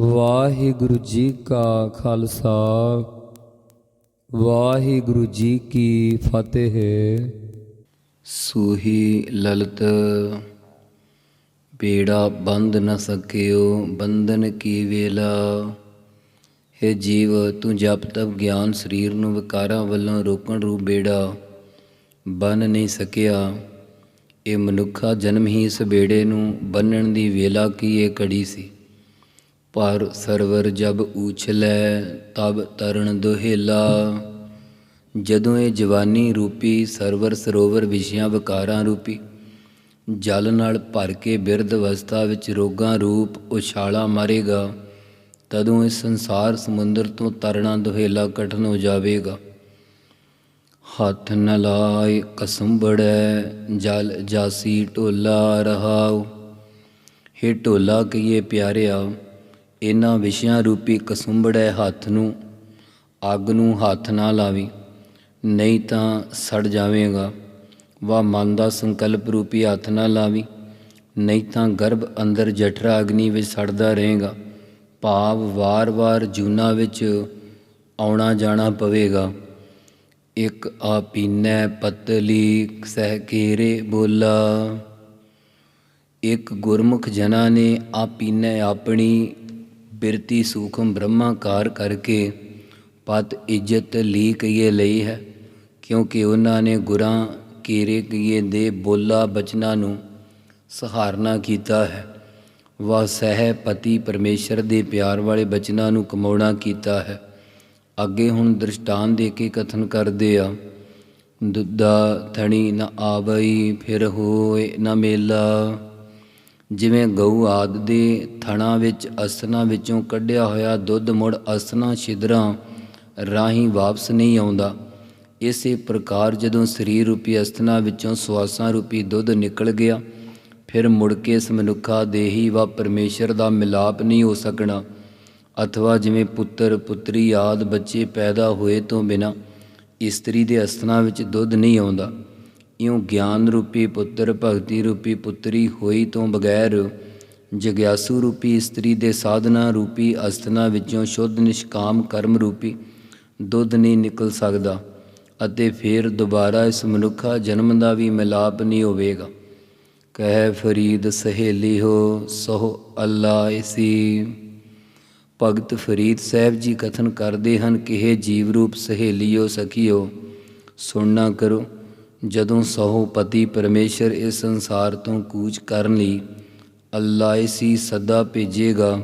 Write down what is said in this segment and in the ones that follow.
ਵਾਹਿਗੁਰੂ ਜੀ ਕਾ ਖਾਲਸਾ, ਵਾਹਿਗੁਰੂ ਜੀ ਕੀ ਫਤਿਹ। ਸੂਹੀ ਲਲਤ, ਬੇੜਾ ਬੰਦ ਨ ਸਕਿਓ, ਬੰਧਨ ਕੀ ਵੇਲਾ। ਹੈ ਜੀਵ, ਤੂੰ ਜਪ ਤਪ ਗਿਆਨ ਸਰੀਰ ਨੂੰ ਵਿਕਾਰਾਂ ਵੱਲੋਂ ਰੋਕਣ ਰੂਪ ਬੇੜਾ ਬੰਨ ਨਹੀਂ ਸਕਿਆ। ਇਹ ਮਨੁੱਖਾ ਜਨਮ ਹੀ ਇਸ ਬੇੜੇ ਨੂੰ ਬੰਨਣ ਦੀ ਵੇਲਾ ਕੀ ਇਹ ਕੜੀ ਸੀ। ਪਰ ਸਰਵਰ ਜਬ ਉਛਲੈ ਤਬ ਤਰਨ ਦੁਹੇਲਾ। ਜਦੋਂ ਇਹ ਜਵਾਨੀ ਰੂਪੀ ਸਰਵਰ ਸਰੋਵਰ ਵਿਸ਼ਿਆਂ ਵਿਕਾਰਾਂ ਰੂਪੀ, ਜਲ ਨਾਲ ਭਰ ਕੇ ਬਿਰਧ ਅਵਸਥਾ ਵਿੱਚ ਰੋਗਾਂ ਰੂਪ ਉਛਾਲਾ ਮਾਰੇਗਾ, ਤਦੋਂ ਇਸ ਸੰਸਾਰ ਸਮੁੰਦਰ ਤੋਂ ਤਰਨਾ ਦੁਹੇਲਾ ਕਠਨ ਹੋ ਜਾਵੇਗਾ। ਹੱਥ ਨ ਲਾਇ ਕਸੰਬੜੈ ਜਲ ਜਾਸੀ ਢੋਲਾ ਰਹਾਉ। ਹੇ ਢੋਲਾ ਕਹੀਏ ਪਿਆਰਿਆ ਇਹਨਾਂ ਵਿਸ਼ਿਆਂ ਰੂਪੀ ਕਸੁੰਬੜੈ ਹੱਥ ਨੂੰ, ਅੱਗ ਨੂੰ ਹੱਥ ਨਾ ਲਾਵੀ, ਨਹੀਂ ਤਾਂ ਸੜ ਜਾਵੇਗਾ। ਵਾ ਮਨ ਦਾ ਸੰਕਲਪ ਰੂਪੀ ਹੱਥ ਨਾ ਲਾਵੀ, ਨਹੀਂ ਤਾਂ ਗਰਭ ਅੰਦਰ ਜਠਰਾ ਅਗਨੀ ਵਿੱਚ ਸੜਦਾ ਰਹੇਗਾ। ਭਾਵ ਵਾਰ-ਵਾਰ ਜੂਨਾ ਵਿੱਚ ਆਉਣਾ ਜਾਣਾ ਪਵੇਗਾ। ਇੱਕ ਆ ਪੀਨੈ ਪਤਲੀ ਸਹਿਕੇਰੇ ਬੋਲਾ। ਇੱਕ ਗੁਰਮੁਖ ਜਨਾ ਨੇ ਆਪੀਨੈ ਆਪਣੀ ਬਿਰਤੀ ਸੂਖਮ ਬ੍ਰਹਮਾਕਾਰ ਕਰਕੇ ਪਤ ਇੱਜ਼ਤ ਲੀ ਕਈਏ ਲਈ ਹੈ, ਕਿਉਂਕਿ ਉਹਨਾਂ ਨੇ ਗੁਰਾਂ ਕੀਰੇ ਕਈਏ ਦੇ ਬੋਲਾ ਬਚਨਾਂ ਨੂੰ ਸਹਾਰਨਾ ਕੀਤਾ ਹੈ। ਵਾ ਸਹਿ ਪਤੀ ਪਰਮੇਸ਼ਰ ਦੇ ਪਿਆਰ ਵਾਲੇ ਬਚਨਾਂ ਨੂੰ ਕਮਾਉਣਾ ਕੀਤਾ ਹੈ। ਅੱਗੇ ਹੁਣ ਦ੍ਰਿਸ਼ਟਾਨ ਦੇ ਕੇ ਕਥਨ ਕਰਦੇ ਆ, ਦੁੱਧਾ ਥਣੀ ਨ ਆਵਈ ਫਿਰ ਹੋਏ ਨ ਮੇਲਾ। ਜਿਵੇਂ ਗਊ ਆਦ ਦੇ ਥਣਾ ਵਿੱਚ ਅਸਨਾ ਵਿੱਚੋਂ ਕੱਢਿਆ ਹੋਇਆ ਦੁੱਧ ਮੁੜ ਅਸਨਾ ਛਿਦਰਾਂ ਰਾਹੀਂ ਵਾਪਸ ਨਹੀਂ ਆਉਂਦਾ। ਇਸੇ ਪ੍ਰਕਾਰ ਜਦੋਂ ਸਰੀਰ ਰੂਪੀ ਅਸਨਾ ਵਿੱਚੋਂ ਸਵਾਸਾਂ ਰੂਪੀ ਦੁੱਧ ਨਿਕਲ ਗਿਆ, ਫਿਰ ਮੁੜ ਕੇ ਇਸ ਮਨੁੱਖਾ ਦੇਹੀ ਵਾ ਪਰਮੇਸ਼ਰ ਦਾ ਮਿਲਾਪ ਨਹੀਂ ਹੋ ਸਕਣਾ ਅਥਵਾ ਜਿਵੇਂ ਪੁੱਤਰ, ਪੁੱਤਰੀ ਆਦ ਬੱਚੇ ਪੈਦਾ ਹੋਏ ਤੋਂ ਬਿਨਾ ਇਸਤਰੀ ਦੇ ਅਸਨਾ ਵਿੱਚ ਦੁੱਧ ਨਹੀਂ ਆਉਂਦਾ। ਇਉਂ ਗਿਆਨ ਰੂਪੀ ਪੁੱਤਰ, ਭਗਤੀ ਰੂਪੀ ਪੁੱਤਰੀ ਹੋਈ ਤੋਂ ਬਗੈਰ ਜਗਿਆਸੂ ਰੂਪੀ ਇਸਤਰੀ ਦੇ ਸਾਧਨਾ ਰੂਪੀ ਅਸਤਨਾ ਵਿੱਚੋਂ ਸ਼ੁੱਧ ਨਿਸ਼ਕਾਮ ਕਰਮ ਰੂਪੀ ਦੁੱਧ ਨਹੀਂ ਨਿਕਲ ਸਕਦਾ ਅਤੇ ਫਿਰ ਦੁਬਾਰਾ ਇਸ ਮਨੁੱਖਾ ਜਨਮ ਦਾ ਵੀ ਮਿਲਾਪ ਨਹੀਂ ਹੋਵੇਗਾ। ਕਹਿ ਫਰੀਦ ਸਹੇਲੀ ਹੋ ਸੋ ਅੱਲਾ ਇਸੀ ਭਗਤ ਫਰੀਦ ਸਾਹਿਬ ਜੀ ਕਥਨ ਕਰਦੇ ਹਨ ਕਿ ਇਹ ਜੀਵ ਰੂਪ ਸਹੇਲੀਓ ਸਖੀਓ ਸੁਣਨਾ ਕਰੋ। ਜਦੋਂ ਸਹੁ ਪਤੀ ਪਰਮੇਸ਼ਰ ਇਸ ਸੰਸਾਰ ਤੋਂ ਕੂਚ ਕਰਨ ਲਈ ਅੱਲਾ ਇਸੀ ਸਦਾ ਭੇਜੇਗਾ,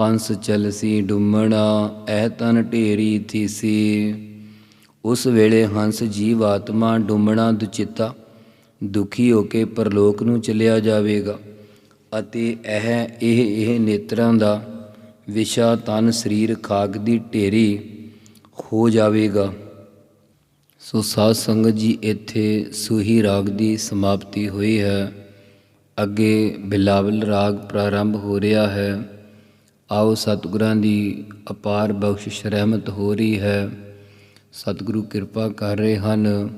ਹੰਸ ਚਲਸੀ ਡੁੰਮਣਾ ਐ ਤਨ ਢੇਰੀ ਥੀਸੀ ਉਸ ਵੇਲੇ ਹੰਸ ਜੀਵ ਆਤਮਾ ਡੁੰਮਣਾ ਦੁਚਿੱਤਾ, ਦੁਖੀ ਹੋ ਕੇ ਪਰਲੋਕ ਨੂੰ ਚਲਿਆ ਜਾਵੇਗਾ ਅਤੇ ਇਹ ਇਹ ਇਹ ਨੇਤਰਾਂ ਦਾ ਵਿਸ਼ਾ ਤਨ ਸਰੀਰ ਖਾਕ ਦੀ ਢੇਰੀ ਹੋ ਜਾਵੇਗਾ। ਸੋ ਸਾਧ ਸੰਗਤ ਜੀ, ਇੱਥੇ ਸੂਹੀ ਰਾਗ ਦੀ ਸਮਾਪਤੀ ਹੋਈ ਹੈ। ਅੱਗੇ ਬਿਲਾਵਲ ਰਾਗ ਪ੍ਰਾਰੰਭ ਹੋ ਰਿਹਾ ਹੈ। ਆਓ ਸਤਿਗੁਰਾਂ ਦੀ ਅਪਾਰ ਬਖਸ਼ਿਸ਼ ਰਹਿਮਤ ਹੋ ਰਹੀ ਹੈ। ਸਤਿਗੁਰੂ ਕਿਰਪਾ ਕਰ ਰਹੇ ਹਨ।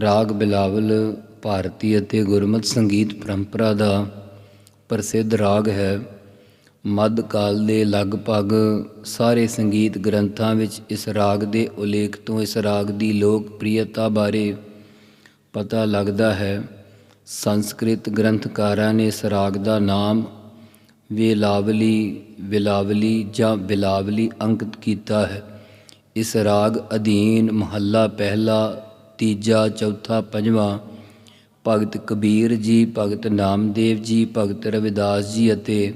ਰਾਗ ਬਿਲਾਵਲ ਭਾਰਤੀ ਅਤੇ ਗੁਰਮਤ ਸੰਗੀਤ ਪਰੰਪਰਾ ਦਾ ਪ੍ਰਸਿੱਧ ਰਾਗ ਹੈ। ਮੱਧ ਕਾਲ ਦੇ ਲਗਭਗ ਸਾਰੇ ਸੰਗੀਤ ਗ੍ਰੰਥਾਂ ਵਿੱਚ ਇਸ ਰਾਗ ਦੇ ਉਲੇਖ ਤੋਂ ਇਸ ਰਾਗ ਦੀ ਲੋਕਪ੍ਰਿਯਤਾ ਬਾਰੇ ਪਤਾ ਲੱਗਦਾ ਹੈ। ਸੰਸਕ੍ਰਿਤ ਗ੍ਰੰਥਕਾਰਾਂ ਨੇ ਇਸ ਰਾਗ ਦਾ ਨਾਮ ਵੇਲਾਵਲੀ, ਵਿਲਾਵਲੀ ਜਾਂ ਬਿਲਾਵਲੀ ਅੰਕਿਤ ਕੀਤਾ ਹੈ। ਇਸ ਰਾਗ ਅਧੀਨ ਮਹੱਲਾ ਪਹਿਲਾ, ਤੀਜਾ, ਚੌਥਾ, ਪੰਜਵਾਂ, ਭਗਤ ਕਬੀਰ ਜੀ, ਭਗਤ ਨਾਮਦੇਵ ਜੀ, ਭਗਤ ਰਵਿਦਾਸ ਜੀ ਅਤੇ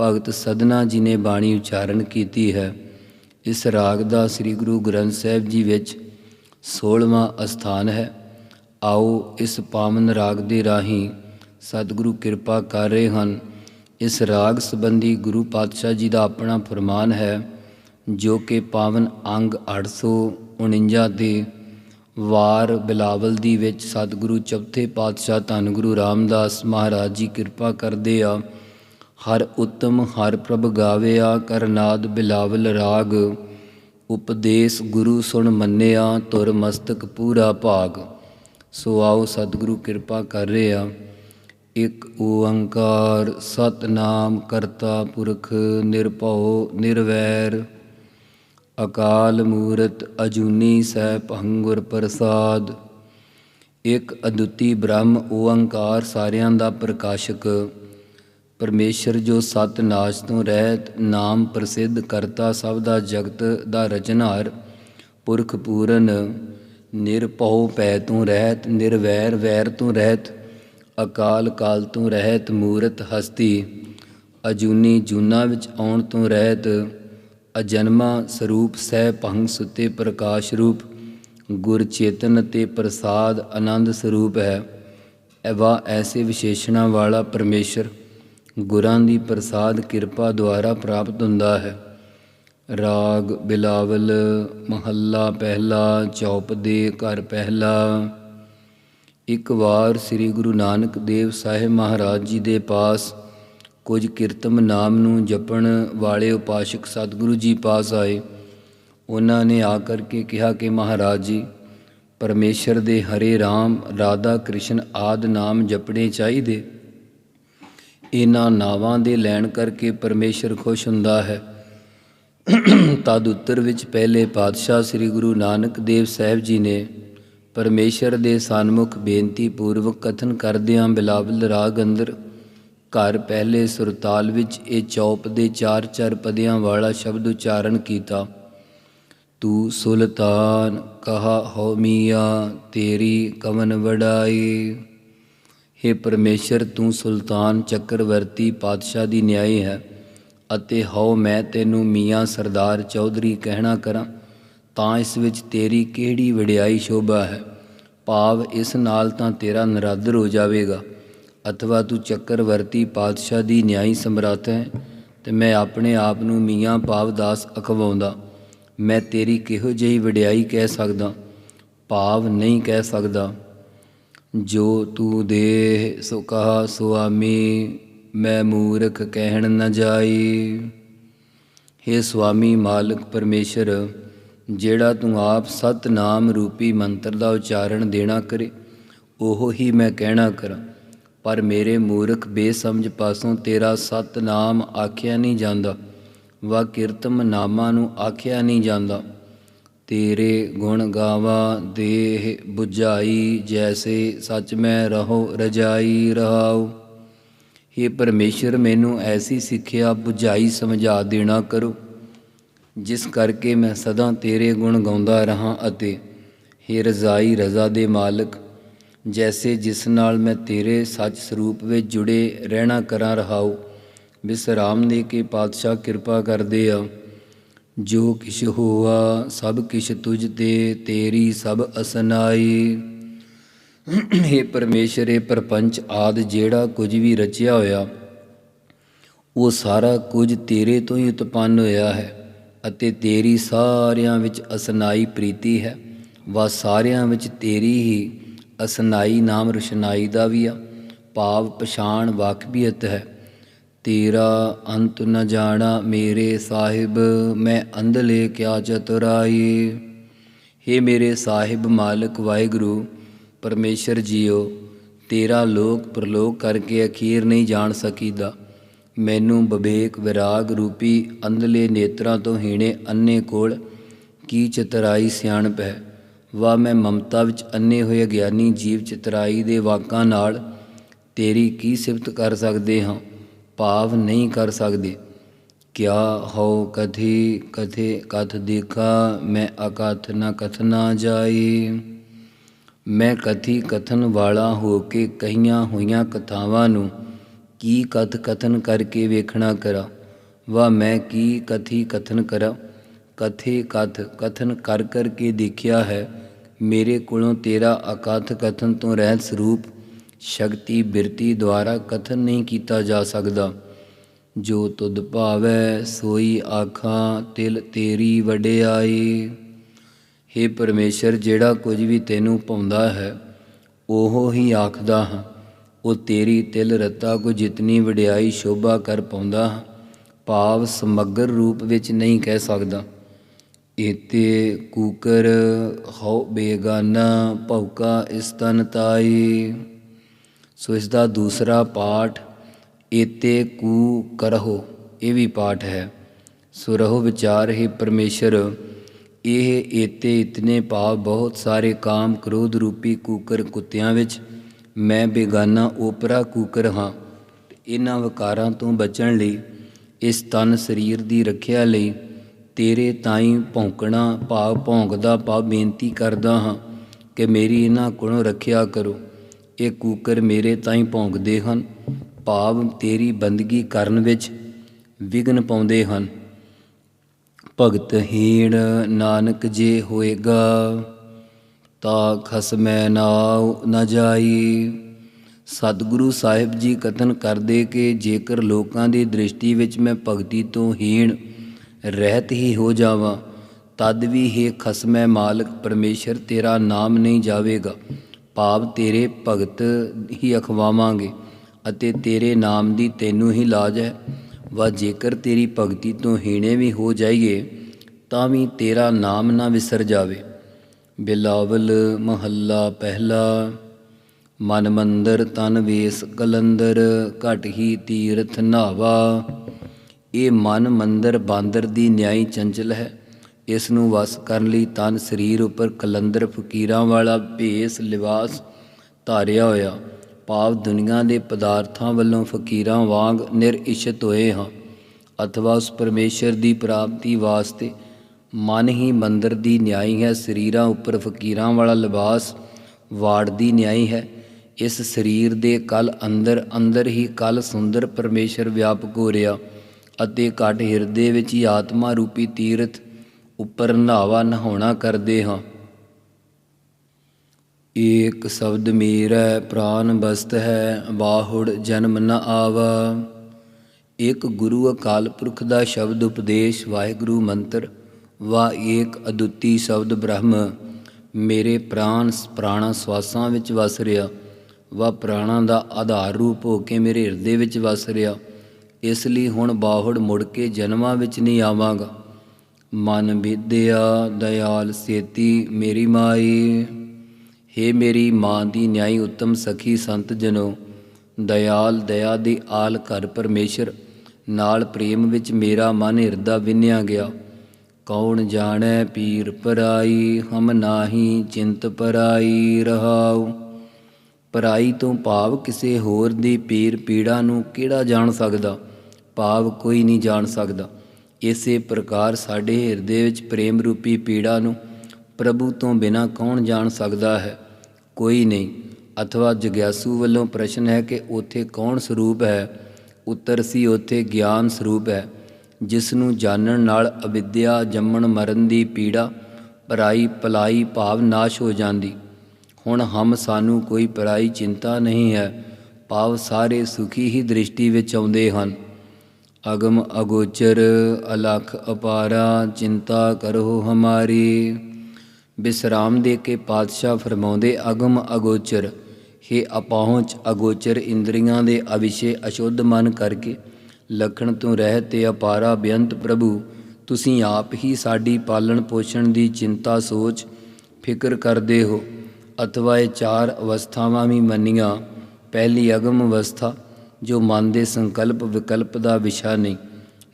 ਭਗਤ ਸਦਨਾ ਜੀ ਨੇ ਬਾਣੀ ਉਚਾਰਨ ਕੀਤੀ ਹੈ, ਇਸ ਰਾਗ ਦਾ ਸ੍ਰੀ ਗੁਰੂ ਗ੍ਰੰਥ ਸਾਹਿਬ ਜੀ ਵਿੱਚ 16ਵਾਂ ਅਸਥਾਨ ਹੈ। ਆਓ ਇਸ ਪਾਵਨ ਰਾਗ ਦੇ ਰਾਹੀਂ ਸਤਿਗੁਰੂ ਕਿਰਪਾ ਕਰ ਰਹੇ ਹਨ। ਇਸ ਰਾਗ ਸੰਬੰਧੀ ਗੁਰੂ ਪਾਤਸ਼ਾਹ ਜੀ ਦਾ ਆਪਣਾ ਫਰਮਾਨ ਹੈ, ਜੋ ਕਿ ਪਾਵਨ ਅੰਗ 849 ਦੇ ਵਾਰ ਬਿਲਾਵਲ ਦੀ ਵਿੱਚ ਸਤਿਗੁਰੂ ਚੌਥੇ ਪਾਤਸ਼ਾਹ ਧੰਨ ਗੁਰੂ ਰਾਮਦਾਸ ਮਹਾਰਾਜ ਜੀ ਕਿਰਪਾ ਕਰਦੇ ਆ। ਹਰ ਉਤਮ, ਹਰ ਪ੍ਰਭ ਗਾਵਿਆ ਕਰਨਾਦ ਬਿਲਾਵਲ ਰਾਗ। ਉਪਦੇਸ਼ ਗੁਰੂ ਸੁਣ ਮੰਨਿਆ, ਤੁਰ ਮਸਤਕ ਪੂਰਾ ਭਾਗ। ਸੋ ਆਓ ਸਤਿਗੁਰੂ ਕਿਰਪਾ ਕਰ ਰਿਹਾ। ਆ ਇਕ ਓੰਕਾਰ ਸਤਨਾਮ ਕਰਤਾ ਪੁਰਖ ਨਿਰਭਉ, ਨਿਰਵੈਰ। ਅਕਾਲ ਮੂਰਤ ਅਜੂਨੀ ਸੈ ਭੰਗੁਰ ਪ੍ਰਸਾਦ। ਇੱਕ ਅਦੁੱਤੀ ਬ੍ਰਹਮ ਓੰਕਾਰ ਸਾਰਿਆਂ ਦਾ ਪ੍ਰਕਾਸ਼ਕ। ਪਰਮੇਸ਼ਰ ਜੋ ਸਤ ਨਾਸ਼ ਤੋਂ ਰਹਿਤ ਨਾਮ ਪ੍ਰਸਿੱਧ ਕਰਤਾ ਸਭ ਦਾ ਜਗਤ ਦਾ ਰਚਨਹਾਰ ਪੁਰਖ ਪੂਰਨ, ਨਿਰਭਉ ਭੈ ਤੋਂ ਰਹਿਤ, ਨਿਰਵੈਰ ਵੈਰ ਤੋਂ ਰਹਿਤ, ਅਕਾਲ ਕਾਲ ਤੋਂ ਰਹਿਤ ਮੂਰਤ ਹਸਤੀ, ਅਜੂਨੀ ਜੂਨਾ ਵਿੱਚ ਆਉਣ ਤੋਂ ਰਹਿਤ, ਅਜਨਮਾ ਸਰੂਪ ਸਹਿ ਭੰਗ ਸੁਤੇ ਪ੍ਰਕਾਸ਼ ਰੂਪ, ਗੁਰ ਚੇਤਨ ਤੇ ਪ੍ਰਸਾਦ ਆਨੰਦ ਸਰੂਪ ਹੈ। ਐਵਾ ਐਸੇ ਵਿਸ਼ੇਸ਼ਣਾ ਵਾਲਾ ਪਰਮੇਸ਼ਰ ਗੁਰਾਂ ਦੀ ਪ੍ਰਸਾਦ ਕਿਰਪਾ ਦੁਆਰਾ ਪ੍ਰਾਪਤ ਹੁੰਦਾ ਹੈ। ਰਾਗ, ਬਿਲਾਵਲ, ਮਹੱਲਾ ਪਹਿਲਾ, ਚੌਪ ਦੇ ਘਰ ਪਹਿਲਾ। ਇੱਕ ਵਾਰ ਸ੍ਰੀ ਗੁਰੂ ਨਾਨਕ ਦੇਵ ਸਾਹਿਬ ਮਹਾਰਾਜ ਜੀ ਦੇ ਪਾਸ ਕੁਝ ਕੀਰਤਮ ਨਾਮ ਨੂੰ ਜਪਣ ਵਾਲੇ ਉਪਾਸ਼ਕ ਸਤਿਗੁਰੂ ਜੀ ਪਾਸ ਆਏ। ਉਹਨਾਂ ਨੇ ਆ ਕਰਕੇ ਕਿਹਾ ਕਿ ਮਹਾਰਾਜ ਜੀ, ਪਰਮੇਸ਼ਰ ਦੇ ਹਰੇ ਰਾਮ, ਰਾਧਾ ਕ੍ਰਿਸ਼ਨ ਆਦ ਨਾਮ ਜਪਣੇ ਚਾਹੀਦੇ। ਇਹਨਾਂ ਨਾਵਾਂ ਦੇ ਲੈਣ ਕਰਕੇ ਪਰਮੇਸ਼ਰ ਖੁਸ਼ ਹੁੰਦਾ ਹੈ। ਤਦ ਉੱਤਰ ਵਿੱਚ ਪਹਿਲੇ ਪਾਤਸ਼ਾਹ ਸ੍ਰੀ ਗੁਰੂ ਨਾਨਕ ਦੇਵ ਸਾਹਿਬ ਜੀ ਨੇ ਪਰਮੇਸ਼ਰ ਦੇ ਸਨਮੁਖ ਬੇਨਤੀ ਪੂਰਵਕ ਕਥਨ ਕਰਦਿਆਂ ਬਿਲਾਵਲ ਰਾਗ ਅੰਦਰ ਘਰ ਪਹਿਲੇ ਸੁਰਤਾਲ ਵਿੱਚ ਇਹ ਚੌਪ ਦੇ ਚਾਰ ਚਾਰ ਪਦਿਆਂ ਵਾਲਾ ਸ਼ਬਦ ਉਚਾਰਨ ਕੀਤਾ। ਤੂੰ ਸੁਲਤਾਨ ਕਹਾ ਹੋ ਮੀਆਂ ਤੇਰੀ ਕਵਨ ਵਡਾਈ। हे ਪਰਮੇਸ਼ਰ, ਤੂੰ ਸੁਲਤਾਨ ਚੱਕਰਵਰਤੀ ਪਾਤਸ਼ਾਹ ਦੀ ਨਿਆਈ ਹੈ ਅਤੇ ਹਉ ਮੈਂ ਤੈਨੂੰ ਮੀਆਂ ਸਰਦਾਰ ਚੌਧਰੀ ਕਹਿਣਾ ਕਰਾਂ, ਤਾਂ ਇਸ ਵਿੱਚ ਤੇਰੀ ਕਿਹੜੀ ਵਡਿਆਈ ਸ਼ੋਭਾ ਹੈ? ਭਾਵ ਇਸ ਨਾਲ ਤਾਂ ਤੇਰਾ ਨਰਾਦਰ ਹੋ ਜਾਵੇਗਾ। ਅਥਵਾ ਤੂੰ ਚੱਕਰਵਰਤੀ ਪਾਤਸ਼ਾਹ ਦੀ ਨਿਆਈ ਸਮਰੱਥ ਹੈ ਤੇ ਮੈਂ ਆਪਣੇ ਆਪ ਨੂੰ ਮੀਆਂ ਭਾਵਦਾਸ ਅਖਵਾਉਂਦਾ। ਮੈਂ ਤੇਰੀ ਕਿਹੋ ਜਿਹੀ ਵਡਿਆਈ ਕਹਿ ਸਕਦਾ? ਭਾਵ ਨਹੀਂ ਕਹਿ ਸਕਦਾ। ਜੋ ਤੂੰ ਦੇ ਸੋ ਕਹਾ ਸੁਆਮੀ, ਮੈਂ ਮੂਰਖ ਕਹਿਣ ਨ ਜਾਈ। हे ਸੁਆਮੀ ਮਾਲਕ ਪਰਮੇਸ਼ਰ, ਜਿਹੜਾ ਤੂੰ ਆਪ ਸਤਨਾਮ ਰੂਪੀ ਮੰਤਰ ਦਾ ਉਚਾਰਨ ਦੇਣਾ ਕਰੇ, ਉਹ ਹੀ ਮੈਂ ਕਹਿਣਾ ਕਰਾਂ। ਪਰ ਮੇਰੇ ਮੂਰਖ ਬੇਸਮਝ ਪਾਸੋਂ ਤੇਰਾ ਸਤਨਾਮ ਆਖਿਆ ਨਹੀਂ ਜਾਂਦਾ, ਵਾ ਕੀਰਤਮ ਨਾਮਾਂ ਨੂੰ ਆਖਿਆ ਨਹੀਂ ਜਾਂਦਾ। ਤੇਰੇ ਗੁਣ ਗਾਵਾ, ਦੇਹ 부ਝਾਈ ਜੈਸੇ ਸੱਚ ਮੈਂ ਰਹੋ, ਰਜਾਈ ਰਹਾਉ। हे ਪਰਮੇਸ਼ਰ, ਮੈਨੂੰ ਐਸੀ ਸਿੱਖਿਆ 부ਝਾਈ ਸਮਝਾ ਦੇਣਾ ਕਰੋ, ਜਿਸ ਕਰਕੇ ਮੈਂ ਸਦਾ ਤੇਰੇ ਗੁਣ ਗਾਉਂਦਾ ਰਹਾ ਅਤੇ हे ਰਜ਼ਾਈ ਰਜ਼ਾ ਦੇ ਮਾਲਕ, ਜੈਸੇ ਜਿਸ ਨਾਲ ਮੈਂ ਤੇਰੇ ਸੱਚ ਸਰੂਪ ਵਿੱਚ ਜੁੜੇ ਰਹਿਣਾ ਕਰਾਂ ਰਹਾਉ। ਵਿਸਰਾਮ ਦੇ ਕੇ ਪਾਤਸ਼ਾਹ ਕਿਰਪਾ ਕਰਦੇ ਆ। ਜੋ ਕਿਛ ਹੋਆ, ਸਭ ਕਿਛ ਤੁਝ ਤੇ ਤੇਰੀ ਸਭ ਅਸਨਾਈ। हे ਪਰਮੇਸ਼ਰ ਇਹ ਪ੍ਰਪੰਚ ਆਦ ਜਿਹੜਾ ਕੁਝ ਵੀ ਰਚਿਆ ਹੋਇਆ, ਉਹ ਸਾਰਾ ਕੁਝ ਤੇਰੇ ਤੋਂ ਹੀ ਉਤਪੰਨ ਹੋਇਆ ਹੈ ਅਤੇ ਤੇਰੀ ਸਾਰਿਆਂ ਵਿੱਚ ਅਸਨਾਈ ਪ੍ਰੀਤੀ ਹੈ। ਵਾ ਸਾਰਿਆਂ ਵਿੱਚ ਤੇਰੀ ਹੀ ਅਸਨਾਈ ਨਾਮ ਰੁਸ਼ਨਾਈ ਦਾ ਵੀ ਆ। ਭਾਵ ਪਛਾਣ ਵਾਕਬੀਅਤ ਹੈ। ਤੇਰਾ ਅੰਤ ਨ ਜਾਣਾ ਮੇਰੇ ਸਾਹਿਬ, ਮੈਂ ਅੰਧਲੇ ਕਿਆ ਚਤੁਰਾਈ। हे ਮੇਰੇ ਸਾਹਿਬ ਮਾਲਕ ਵਾਹਿਗੁਰੂ, ਪਰਮੇਸ਼ਰ ਜੀਓ, ਤੇਰਾ ਲੋਕ ਪ੍ਰਲੋਕ ਕਰਕੇ ਅਖੀਰ ਨਹੀਂ ਜਾਣ ਸਕੀਦਾ। ਮੈਨੂੰ ਵਿਵੇਕ ਵਿਰਾਗ ਰੂਪੀ ਅੰਧਲੇ ਨੇਤਰਾਂ ਤੋਂ ਹੀਣੇ ਅੰਨੇ ਕੋਲ, ਕੀ ਚਤਰਾਈ ਸਿਆਣਪ ਹੈ? ਵਾ ਮੈਂ ਮਮਤਾ ਵਿੱਚ ਅੰਨੇ ਹੋਏ ਗਿਆਨੀ ਜੀਵ ਚਤਰਾਈ ਦੇ ਵਾਕਾਂ ਨਾਲ ਤੇਰੀ ਕੀ ਸਿਫਤ ਕਰ ਸਕਦੇ ਹਾਂ? ਭਾਵ ਨਹੀਂ ਕਰ ਸਕਦੇ। ਕਿਆ ਹੋ ਕਥੀ, ਕਥੇ ਕਥ ਦੇਖਾ, ਮੈਂ ਅਕਥ ਨ ਕਥਨਾ ਜਾਈ। ਮੈਂ ਕਥੀ ਕਥਨ ਵਾਲਾ ਹੋ ਕੇ ਕਹੀਆਂ ਹੋਈਆਂ ਕਥਾਵਾਂ ਨੂੰ ਕੀ ਕਥ ਕਥਨ ਕਰਕੇ ਵੇਖਣਾ ਕਰਾਂ? ਵਾ ਮੈਂ ਕੀ ਕਥੀ ਕਥਨ ਕਰਾਂ? ਕਥੇ ਕਥ ਕਥਨ ਕਰ ਕਰਕੇ ਦੇਖਿਆ ਹੈ। ਮੇਰੇ ਕੋਲੋਂ ਤੇਰਾ ਅਕਥ ਕਥਨ ਤੋਂ ਰਹਿਤ ਸਰੂਪ ਸ਼ਕਤੀ ਬਿਰਤੀ ਦੁਆਰਾ ਕਥਨ ਨਹੀਂ ਕੀਤਾ ਜਾ ਸਕਦਾ। ਜੋ ਤੁਧ ਭਾਵੈ, ਸੋਈ ਆਖਾਂ, ਤਿਲ ਤੇਰੀ ਵਡਿਆਈ। हे ਪਰਮੇਸ਼ਰ, ਜਿਹੜਾ ਕੁਝ ਵੀ ਤੈਨੂੰ ਪਾਉਂਦਾ ਹੈ, ਉਹ ਹੀ ਆਖਦਾ ਹਾਂ। ਉਹ ਤੇਰੀ ਤਿਲ ਰਤਾ ਕੋ ਜਿਤਨੀ ਵਡਿਆਈ ਸ਼ੋਭਾ ਕਰ ਪਾਉਂਦਾ ਹਾਂ, ਭਾਵ ਸਮਗਰ ਰੂਪ ਵਿੱਚ ਨਹੀਂ ਕਹਿ ਸਕਦਾ। ਏਤੇ ਕੂਕਰ, ਹਉ ਬੇਗਾਨਾ ਭੌਕਾ ਇਸਤਨ ਤਾਈ। ਸੋ ਇਸ ਦਾ ਦੂਸਰਾ ਪਾਠ, ਏਤੇ ਕੂ ਕਰਹੋ, ਇਹ ਵੀ ਪਾਠ ਹੈ। ਸੋ ਰਹੋ ਵਿਚਾਰ ਹੈ ਪਰਮੇਸ਼ਰ, ਇਹ ਏਤੇ ਇਤਨੇ ਭਾਵ ਬਹੁਤ ਸਾਰੇ ਕਾਮ ਕ੍ਰੋਧ ਰੂਪੀ ਕੂਕਰ ਕੁੱਤਿਆਂ ਵਿੱਚ, ਮੈਂ ਬੇਗਾਨਾ ਓਪਰਾ ਕੂਕਰ ਹਾਂ। ਇਹਨਾਂ ਵਿਕਾਰਾਂ ਤੋਂ ਬਚਣ ਲਈ, ਇਸ ਤਨ ਸਰੀਰ ਦੀ ਰੱਖਿਆ ਲਈ, ਤੇਰੇ ਤਾਈਂ ਭੌਂਕਣਾ, ਭਾਵ ਭੌਂਕਦਾ, ਭਾਵ ਬੇਨਤੀ ਕਰਦਾ ਹਾਂ ਕਿ ਮੇਰੀ ਇਹਨਾਂ ਕੋਲੋਂ ਰੱਖਿਆ ਕਰੋ। ਇਹ ਕੂਕਰ ਮੇਰੇ ਤਾਈਂ ਭੌਂਕਦੇ ਹਨ। ਭਾਵ ਤੇਰੀ ਬੰਦਗੀ ਕਰਨ ਵਿੱਚ ਵਿਘਨ ਪਾਉਂਦੇ ਹਨ। ਭਗਤ ਹੀਣ ਨਾਨਕ ਜੇ ਹੋਏਗਾ, ਤਾ ਖਸਮੈ ਨਾਉ ਨ ਜਾਈ। ਸਤਿਗੁਰੂ ਸਾਹਿਬ ਜੀ ਕਥਨ ਕਰਦੇ ਕਿ ਜੇਕਰ ਲੋਕਾਂ ਦੀ ਦ੍ਰਿਸ਼ਟੀ ਵਿੱਚ ਮੈਂ ਭਗਤੀ ਤੋਂ ਹੀਣ ਰਹਿਤ ਹੀ ਹੋ ਜਾਵਾਂ, ਤਦ ਵੀ ਇਹ ਖਸਮੈ ਮਾਲਕ, ਪਰਮੇਸ਼ਰ ਤੇਰਾ ਨਾਮ ਨਹੀਂ ਜਾਵੇਗਾ। ਭਾਵ ਤੇਰੇ ਭਗਤ ਹੀ ਅਖਵਾਵਾਂਗੇ ਅਤੇ ਤੇਰੇ ਨਾਮ ਦੀ ਤੈਨੂੰ ਹੀ ਲਾਜ ਹੈ। ਵਾ ਜੇਕਰ ਤੇਰੀ ਭਗਤੀ ਤੋਂ ਹੀਣੇ ਵੀ ਹੋ ਜਾਈਏ, ਤਾਂ ਵੀ ਤੇਰਾ ਨਾਮ ਨਾ ਵਿਸਰ ਜਾਵੇ। ਬਿਲਾਵਲ ਮਹੱਲਾ ਪਹਿਲਾ, ਮਨ ਮੰਦਰ ਤਨ ਵੇਸ ਕਲੰਦਰ, ਘਟ ਹੀ ਤੀਰਥ ਨਾਵਾ। ਇਹ ਮਨ ਮੰਦਰ ਬਾਂਦਰ ਦੀ ਨਿਆਈ ਚੰਚਲ ਹੈ। ਇਸ ਨੂੰ ਵਸ ਕਰਨ ਲਈ ਤਨ ਸਰੀਰ ਉੱਪਰ ਕਲੰਦਰ ਫਕੀਰਾਂ ਵਾਲਾ ਭੇਸ ਲਿਬਾਸ ਧਾਰਿਆ ਹੋਇਆ। ਭਾਵ ਦੁਨੀਆ ਦੇ ਪਦਾਰਥਾਂ ਵੱਲੋਂ ਫਕੀਰਾਂ ਵਾਂਗ ਨਿਰਇਸ਼ਤ ਹੋਏ ਹਾਂ। ਅਥਵਾ ਉਸ ਪਰਮੇਸ਼ਰ ਦੀ ਪ੍ਰਾਪਤੀ ਵਾਸਤੇ ਮਨ ਹੀ ਮੰਦਰ ਦੀ ਨਿਆਈ ਹੈ, ਸਰੀਰਾਂ ਉੱਪਰ ਫਕੀਰਾਂ ਵਾਲਾ ਲਿਬਾਸ ਵਾੜ ਦੀ ਨਿਆਈ ਹੈ। ਇਸ ਸਰੀਰ ਦੇ ਕਲ ਅੰਦਰ ਅੰਦਰ ਹੀ ਕਲ ਸੁੰਦਰ ਪਰਮੇਸ਼ਰ ਵਿਆਪਕ ਹੋ ਰਿਹਾ ਅਤੇ ਘਟ ਹਿਰਦੇ ਵਿੱਚ ਹੀ ਆਤਮਾ ਰੂਪੀ ਤੀਰਥ ਉੱਪਰ ਨਹਾਵਾ ਨਹਾਉਣਾ ਕਰਦੇ ਹਾਂ। ਏਕ ਸ਼ਬਦ ਮੇਰਾ ਪ੍ਰਾਨ ਬਸਤ ਹੈ ਬਾਹੁੜ ਜਨਮ ਨ ਆਵਾ। ਇੱਕ ਗੁਰੂ ਅਕਾਲ ਪੁਰਖ ਦਾ ਸ਼ਬਦ ਉਪਦੇਸ਼, ਵਾਹਿਗੁਰੂ ਮੰਤਰ, ਵਾ ਏਕ ਅਦੁੱਤੀ ਸ਼ਬਦ ਬ੍ਰਹਮ। ਮੇਰੇ ਪ੍ਰਾਨ ਪ੍ਰਾਣਾ ਸਵਾਸਾਂ ਵਿੱਚ ਵਸ ਰਿਹਾ ਵਾ ਪ੍ਰਾਣਾ ਦਾ ਆਧਾਰ ਰੂਪ ਹੋ ਕੇ ਮੇਰੇ ਹਿਰਦੇ ਵਿੱਚ ਵਸ ਰਿਹਾ ਇਸ ਲਈ ਹੁਣ ਬਾਹੁੜ ਮੁੜ ਕੇ ਜਨਮਾਂ ਵਿੱਚ ਨਹੀਂ ਆਵਾਂਗਾ। ਮਨ ਵਿਦਿਆ ਦਇਆਲ ਸੇਤੀ ਮੇਰੀ ਮਾਈ। ਹੇ ਮੇਰੀ ਮਾਂ ਦੀ ਨਿਆਈ ਉੱਤਮ ਸਖੀ ਸੰਤ ਜਨੋ, ਦਇਆਲ ਦਇਆ ਦੀ ਆਲ ਘਰ ਪਰਮੇਸ਼ਰ, ਨਾਲ ਪ੍ਰੇਮ ਵਿੱਚ ਮੇਰਾ ਮਨ ਹਿਰਦਾ ਵਿੰਨਿਆ ਗਿਆ। ਕੌਣ ਜਾਣੈ ਪੀਰ ਪਰਾਈ, ਹਮ ਨਾਹੀ ਚਿੰਤ ਪਰਾਈ ਰਹਾਉ। ਪਰਾਈ ਤੋਂ ਭਾਵ ਕਿਸੇ ਹੋਰ ਦੀ ਪੀਰ ਪੀੜਾ ਨੂੰ ਕਿਹੜਾ ਜਾਣ ਸਕਦਾ? ਭਾਵ ਕੋਈ ਨਹੀਂ ਜਾਣ ਸਕਦਾ। ਇਸੇ ਪ੍ਰਕਾਰ ਸਾਡੇ ਹਿਰਦੇ ਵਿੱਚ ਪ੍ਰੇਮ ਰੂਪੀ ਪੀੜਾ ਨੂੰ ਪ੍ਰਭੂ ਤੋਂ ਬਿਨਾ ਕੌਣ ਜਾਣ ਸਕਦਾ ਹੈ? ਕੋਈ ਨਹੀਂ। ਅਥਵਾ ਜਗਿਆਸੂ ਵੱਲੋਂ ਪ੍ਰਸ਼ਨ ਹੈ ਕਿ ਉੱਥੇ ਕੌਣ ਸਰੂਪ ਹੈ? ਉੱਤਰ ਸੀ, ਉੱਥੇ ਗਿਆਨ ਸਰੂਪ ਹੈ। ਜਿਸ ਨੂੰ ਜਾਣਨ ਨਾਲ ਅਵਿਦਿਆ, ਜੰਮਣ, ਮਰਨ ਦੀ ਪੀੜਾ, ਪਰਾਈ ਪਲਾਈ ਭਾਵ ਨਾਸ਼ ਹੋ ਜਾਂਦੀ। ਹੁਣ ਹਮ ਸਾਨੂੰ ਕੋਈ ਪਰਾਈ ਚਿੰਤਾ ਨਹੀਂ ਹੈ। ਭਾਵ ਸਾਰੇ ਸੁਖੀ ਹੀ ਦ੍ਰਿਸ਼ਟੀ ਵਿੱਚ ਆਉਂਦੇ ਹਨ। ਅਗਮ ਅਗੋਚਰ, ਅਲਖ ਅਪਾਰਾ, ਚਿੰਤਾ ਕਰੋ ਹਮਾਰੀ। ਬਿਸਰਾਮ ਦੇ ਕੇ ਪਾਤਸ਼ਾਹ ਫਰਮਾਉਂਦੇ, ਅਗਮ ਅਗੋਚਰ, ਹੇ ਅਪਹੁੰਚ ਅਗੋਚਰ ਇੰਦਰੀਆਂ ਦੇ ਅਵਿਸ਼ੇ ਅਸ਼ੁੱਧ ਮਨ ਕਰਕੇ, ਲਖਣ ਤੋਂ ਰਹਿ ਤੇ ਅਪਾਰਾ ਬੇਅੰਤ ਪ੍ਰਭੂ, ਤੁਸੀਂ ਆਪ ਹੀ ਸਾਡੀ ਪਾਲਣ ਪੋਸ਼ਣ ਦੀ ਚਿੰਤਾ ਸੋਚ, ਫਿਕਰ ਕਰਦੇ ਹੋ। ਅਥਵਾ ਇਹ ਚਾਰ ਅਵਸਥਾਵਾਂ ਵੀ ਮੰਨੀਆਂ, ਪਹਿਲੀ ਅਗਮ ਅਵਸਥਾ ਜੋ ਮਨ ਦੇ ਸੰਕਲਪ ਵਿਕਲਪ ਦਾ ਵਿਸ਼ਾ ਨਹੀਂ,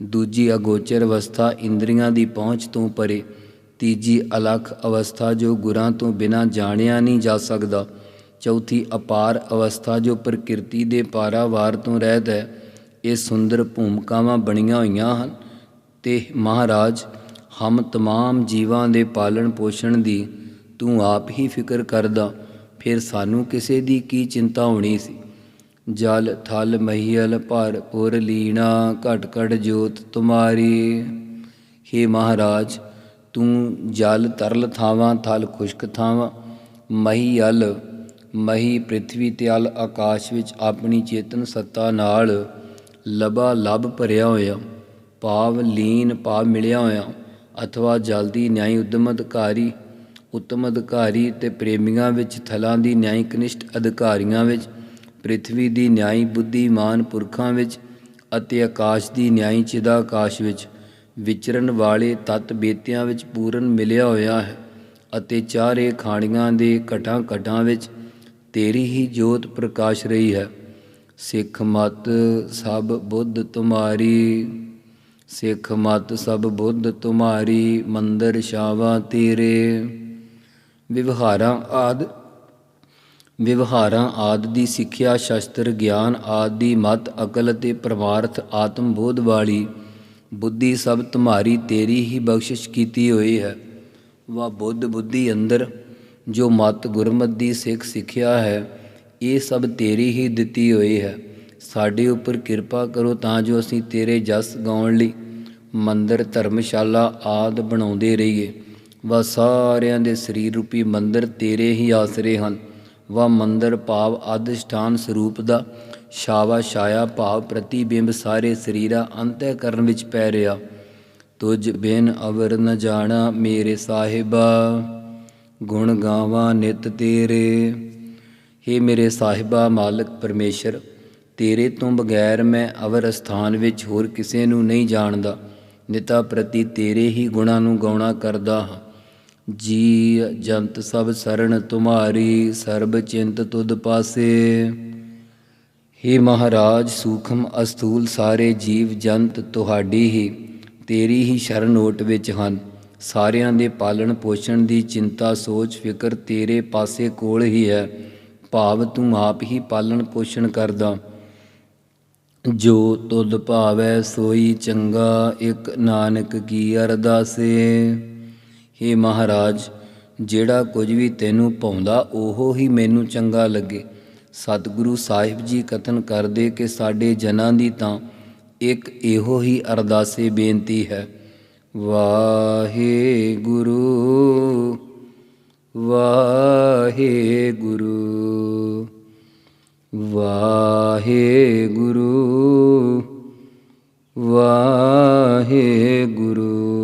ਦੂਜੀ ਅਗੋਚਰ ਅਵਸਥਾ ਇੰਦਰੀਆਂ ਦੀ ਪਹੁੰਚ ਤੋਂ ਪਰੇ, ਤੀਜੀ ਅਲਖ ਅਵਸਥਾ ਜੋ ਗੁਰਾਂ ਤੋਂ ਬਿਨਾਂ ਜਾਣਿਆ ਨਹੀਂ ਜਾ ਸਕਦਾ, ਚੌਥੀ ਅਪਾਰ ਅਵਸਥਾ ਜੋ ਪ੍ਰਕਿਰਤੀ ਦੇ ਪਾਰਾਵਾਰ ਤੋਂ ਰਹਿਤ ਹੈ, ਇਹ ਸੁੰਦਰ ਭੂਮਿਕਾਵਾਂ ਬਣੀਆਂ ਹੋਈਆਂ ਹਨ। ਤੇ ਮਹਾਰਾਜ, ਹਮ ਤਮਾਮ ਜੀਵਾਂ ਦੇ ਪਾਲਣ ਪੋਸ਼ਣ ਦੀ ਤੂੰ ਆਪ ਹੀ ਫਿਕਰ ਕਰਦਾ, ਫਿਰ ਸਾਨੂੰ ਕਿਸੇ ਦੀ ਕੀ ਚਿੰਤਾ ਹੋਣੀ ਸੀ? ਜਲ ਥਲ ਮਹੀਲ ਭਰ ਪੁਰ ਲੀਣਾ ਘਟ ਘਟ ਜੋਤ ਤੁਮਾਰੀ। हे ਮਹਾਰਾਜ, ਤੂੰ ਜਲ ਤਰਲ ਥਾਵਾਂ, ਥਲ ਖੁਸ਼ਕ ਥਾਵਾਂ, ਮਹੀ ਮਹੀ ਪ੍ਰithvi ਤੇ ਅਲ ਆਕਾਸ਼ ਵਿੱਚ ਆਪਣੀ ਚੇਤਨ ਸੱਤਾ ਨਾਲ ਲਬਾ ਲਬ ਭਰਿਆ ਹੋਇਆ, ਭਾਵ ਲੀਨ ਭਾਵ ਮਿਲਿਆ ਹੋਇਆ, ਅਥਵਾ ਜਲਦੀ ਨਿਆਈ ਉਦਮ ਅਧਿਕਾਰੀ, ਉੱਤਮ ਅਧਿਕਾਰੀ ਤੇ ਪ੍ਰੇਮੀਆਂ ਵਿੱਚ ਥਲਾਂ ਦੀ ਨਿਆਈ ਕਨਿਸ਼ਟ ਅਧਿਕਾਰੀਆਂ ਵਿੱਚ ਪ੍ਰਿਥਵੀ ਦੀ ਨਿਆਈ ਬੁੱਧੀਮਾਨ ਪੁਰਖਾਂ ਵਿੱਚ ਅਤੇ ਆਕਾਸ਼ ਦੀ ਨਿਆਈ ਚਿਦਾ ਆਕਾਸ਼ ਵਿੱਚ, ਵਿਚਰਨ ਵਾਲੇ ਤਤ ਬੇਤਿਆਂ ਵਿੱਚ ਪੂਰਨ ਮਿਲਿਆ ਹੋਇਆ ਹੈ ਅਤੇ ਚਾਰੇ ਖਾਣੀਆਂ ਦੇ ਘਟਾਂ ਘਟਾਂ ਵਿੱਚ ਤੇਰੀ ਹੀ ਜੋਤ ਪ੍ਰਕਾਸ਼ ਰਹੀ ਹੈ। ਸਿੱਖ ਮਤ ਸਭ ਬੁੱਧ ਤੁਮਾਰੀ, ਸਿੱਖ ਮਤ ਸਭ ਬੁੱਧ ਤੁਮਾਰੀ, ਮੰਦਰ ਸ਼ਾਵਾ ਤੇਰੇ। ਵਿਵਹਾਰਾਂ ਆਦ ਵਿਵਹਾਰਾਂ ਆਦਿ ਦੀ ਸਿੱਖਿਆ, ਸ਼ਸਤਰ, ਗਿਆਨ ਆਦਿ ਦੀ ਮਤ, ਅਕਲ ਅਤੇ ਪਰਮਾਰਥ ਆਤਮ ਬੋਧ ਵਾਲੀ ਬੁੱਧੀ ਸਭ ਤੁਮਾਰੀ ਤੇਰੀ ਹੀ ਬਖਸ਼ਿਸ਼ ਕੀਤੀ ਹੋਈ ਹੈ। ਵਾ ਬੁੱਧ ਬੁੱਧੀ ਅੰਦਰ ਜੋ ਮਤ, ਗੁਰਮਤ ਦੀ ਸਿੱਖ ਸਿੱਖਿਆ ਹੈ, ਇਹ ਸਭ ਤੇਰੀ ਹੀ ਦਿੱਤੀ ਹੋਈ ਹੈ। ਸਾਡੇ ਉੱਪਰ ਕਿਰਪਾ ਕਰੋ ਤਾਂ ਜੋ ਅਸੀਂ ਤੇਰੇ ਜਸ ਗਾਉਣ ਲਈ ਮੰਦਰ, ਧਰਮਸ਼ਾਲਾ ਆਦ ਬਣਾਉਂਦੇ ਰਹੀਏ। ਵਾ ਸਾਰਿਆਂ ਦੇ ਸਰੀਰ ਰੂਪੀ ਮੰਦਰ ਤੇਰੇ ਹੀ ਆਸਰੇ ਹਨ। ਵਾ ਮੰਦਰ ਭਾਵ ਅਧਿਸ਼ਠਾਨ ਸਰੂਪ ਦਾ ਛਾਵਾ ਛਾਇਆ ਭਾਵ ਪ੍ਰਤੀਬਿੰਬ ਸਾਰੇ ਸਰੀਰਾ ਅੰਤःਕਰਨ ਵਿੱਚ ਪੈ ਰਿਹਾ। ਤੁਝ ਬਿਨ ਅਵਰ ਨ ਜਾਣਾ ਮੇਰੇ ਸਾਹਿਬਾ, ਗੁਣ ਗਾਵਾਂ ਨਿਤ ਤੇਰੇ। हे ਮੇਰੇ ਸਾਹਿਬਾ ਮਾਲਕ ਪਰਮੇਸ਼ਰ, ਤੇਰੇ ਤੋਂ ਬਗੈਰ ਮੈਂ ਅਵਰ ਸਥਾਨ ਵਿੱਚ ਹੋਰ ਕਿਸੇ ਨੂੰ ਨਹੀਂ ਜਾਣਦਾ। ਨਿਤਾ ਪ੍ਰਤੀ ਤੇਰੇ ਹੀ ਗੁਣਾਂ ਨੂੰ ਗਾਉਣਾ ਕਰਦਾ ਹਾਂ। ਜੀ ਜੰਤ ਸਭ ਸਰਣ ਤੁਮਾਰੀ, ਸਰਬ ਚਿੰਤ ਤੁਧ ਪਾਸੇ। हे ਮਹਾਰਾਜ, ਸੂਖਮ ਅਸਥੂਲ ਸਾਰੇ ਜੀਵ ਜੰਤ ਤੁਹਾਡੀ ਹੀ, ਤੇਰੀ ਹੀ ਸ਼ਰਨ ਓਟ ਵਿੱਚ ਹਨ। ਸਾਰਿਆਂ ਦੇ ਪਾਲਣ ਪੋਸ਼ਣ ਦੀ ਚਿੰਤਾ, ਸੋਚ, ਫਿਕਰ ਤੇਰੇ ਪਾਸੇ ਕੋਲ ਹੀ ਹੈ। ਭਾਵ ਤੂੰ ਆਪ ਹੀ ਪਾਲਣ ਪੋਸ਼ਣ ਕਰਦਾ। ਜੋ ਤੁਧ ਭਾਵੈ, ਸੋਈ ਚੰਗਾ, ਇੱਕ ਨਾਨਕ ਕੀ ਅਰਦਾਸੇ। हे ਮਹਾਰਾਜ, ਜਿਹੜਾ ਕੁਝ ਵੀ ਤੈਨੂੰ ਪਾਉਂਦਾ, ਉਹ ਹੀ ਮੈਨੂੰ ਚੰਗਾ ਲੱਗੇ। ਸਤਿਗੁਰੂ ਸਾਹਿਬ ਜੀ ਕਥਨ ਕਰਦੇ ਕਿ ਸਾਡੇ ਜਨਾਂ ਦੀ ਤਾਂ ਇੱਕ ਇਹੋ ਹੀ ਅਰਦਾਸੇ ਬੇਨਤੀ ਹੈ। ਵਾਹਿਗੁਰੂ ਵਾਹਿਗੁਰੂ ਵਾਹਿਗੁਰੂ ਵਾਹਿਗੁਰੂ ਵਾਹਿਗੁਰੂ।